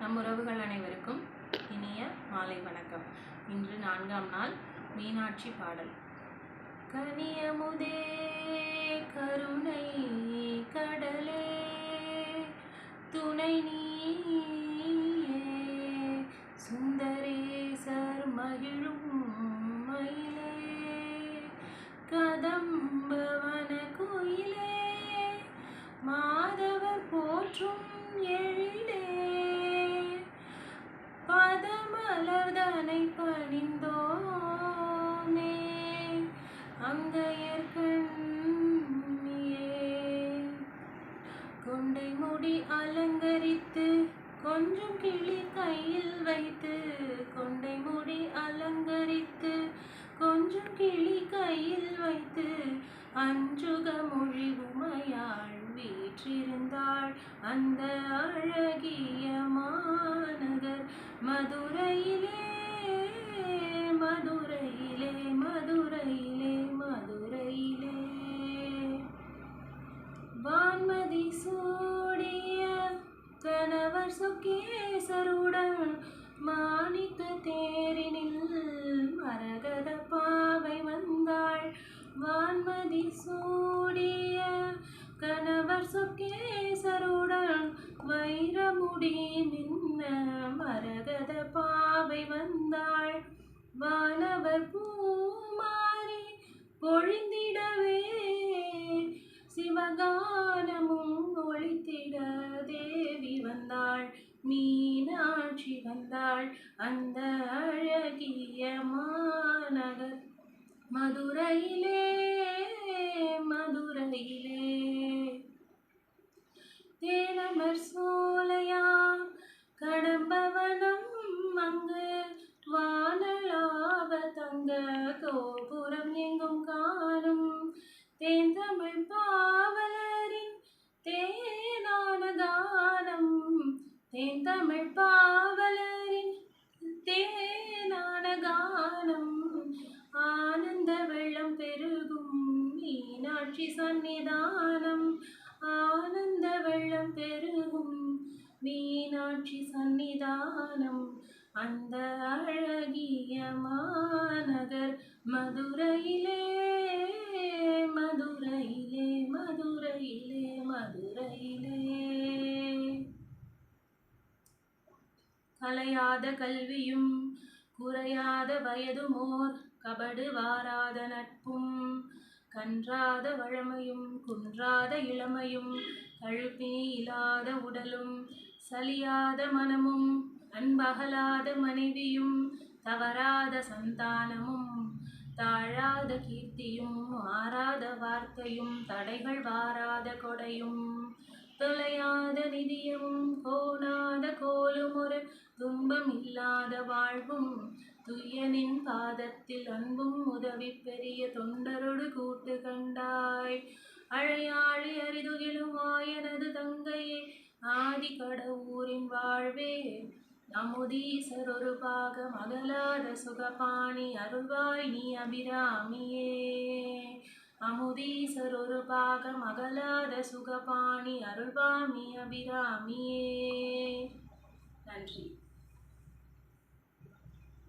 நம் உறவுகள் அனைவருக்கும் இனிய மாலை வணக்கம். இன்று நான்காம் நாள் மீனாட்சி பாடல். கனியமுதே கருணை கடலே கொண்டை முடி அலங்கரித்து கொஞ்சம் கிளி கையில் வைத்து கொண்டை முடி அலங்கரித்து கொஞ்சம் கிளி கையில் வைத்து அஞ்சுக மொழி உமையாள் வீற்றிருந்தாள். அந்த அழகிய மாநகர் மதுரையிலே வான்மதி சூடிய கணவர் சுக்கேசருடன் மாணிக்க தேரினில் மரகத பாவை வந்தாள். வான்மதி சூடிய கணவர் சுக்கேசருடன் வைரமுடி நின்ன மரகத பாவை வந்தாள். வானவர் பூமாரி பொழிந்திடவே வந்தாள் அந்த அழகிய மாநகர். மதுரையிலே மதுரையிலே. தேனமர் சோலையா கடம்பவனம் அங்கு. வானலாவ தங்க கோபுரம் எங்கும் காணும். தேன் தமிழ் பாவலரின் தேனான கானம் தேன் தமிழ் பாவலர் மீனாட்சி சந்நிதானம். ஆனந்த வெள்ளம் பெருகும். மீனாட்சி சந்நிதானம். அந்த அழகிய மாநகர் மதுரையிலே மதுரையிலே மதுரையிலே மதுரையிலே. கலையாத கல்வியும் குறையாத வயதுமோர் கபடு வாராத நட்பும் கன்றாத வழமையும் குன்றாத இளமையும் கழுப்பினி இல்லாத உடலும் சலியாத மனமும் அன்பகலாத மனைவியும் தவறாத சந்தானமும் தாழாத கீர்த்தியும் மாறாத வார்த்தையும் தடைகள் வாராத கொடையும் தொலையாத நிதியமும் கோணாத கோலும் ஒரு துன்பம் இல்லாத வாழ்வும் துயனின் பாதத்தில் அன்பும் உதவி பெரிய தொண்டரோடு கூட்டு கண்டாய். அழையாழி அரிதுகிலுமாயனது தங்கையே ஆதி கடவுரின் வாழ்வே. அமுதீசர் ஒரு பாகம் அகலாத சுகபாணி அருள்வாய் நீ அபிராமியே. அமுதீசர் ஒரு பாகம் அகலாத சுகபாணி அருள்வாமி அபிராமியே. நன்றி.